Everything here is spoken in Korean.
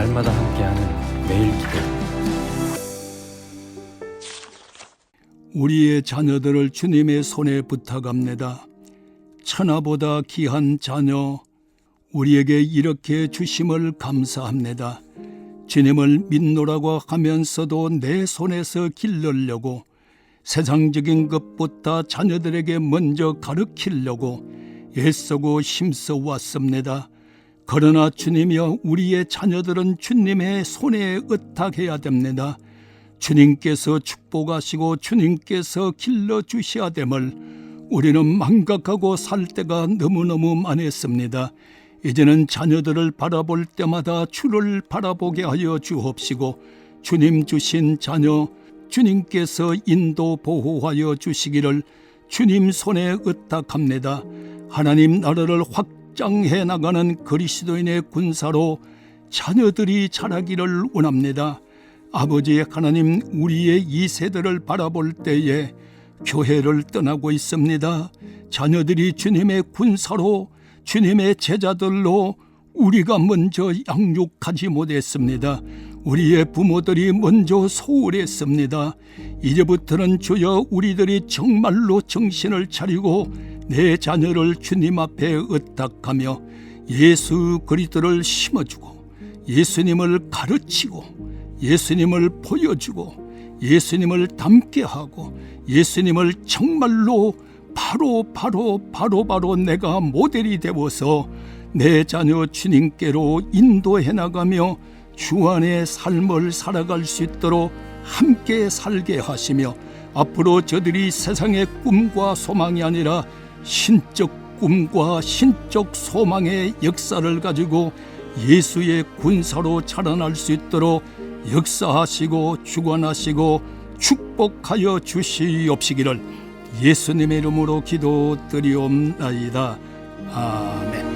함께하는 매일 기도 우리의 자녀들을 주님의 손에 부탁합니다. 천하보다 귀한 자녀, 우리에게 이렇게 주심을 감사합니다. 주님을 믿노라고 하면서도 내 손에서 길르려고 세상적인 것보다 자녀들에게 먼저 가르치려고 애쓰고 힘써 왔습니다. 그러나 주님이여 우리의 자녀들은 주님의 손에 의탁해야 됩니다. 주님께서 축복하시고 주님께서 길러 주셔야 됨을 우리는 망각하고 살 때가 너무너무 많았습니다. 이제는 자녀들을 바라볼 때마다 주를 바라보게 하여 주옵시고 주님 주신 자녀 주님께서 인도 보호하여 주시기를 주님 손에 의탁합니다. 하나님 나라를 확장해 나가는 그리스도인의 군사로 자녀들이 자라기를 원합니다. 아버지 하나님 우리의 이 세대를 바라볼 때에 교회를 떠나고 있습니다. 자녀들이 주님의 군사로 주님의 제자들로 우리가 먼저 양육하지 못했습니다. 우리의 부모들이 먼저 소홀했습니다. 이제부터는 주여 우리들이 정말로 정신을 차리고 내 자녀를 주님 앞에 의탁하며 예수 그리스도를 심어주고 예수님을 가르치고 예수님을 보여주고 예수님을 닮게 하고 예수님을 정말로 바로 바로 바로 바로 내가 모델이 되어서 내 자녀 주님께로 인도해 나가며 주 안의 삶을 살아갈 수 있도록 함께 살게 하시며 앞으로 저들이 세상의 꿈과 소망이 아니라 신적 꿈과 신적 소망의 역사를 가지고 예수의 군사로 자라날 수 있도록 역사하시고 주관하시고 축복하여 주시옵시기를 예수님의 이름으로 기도드리옵나이다. 아멘.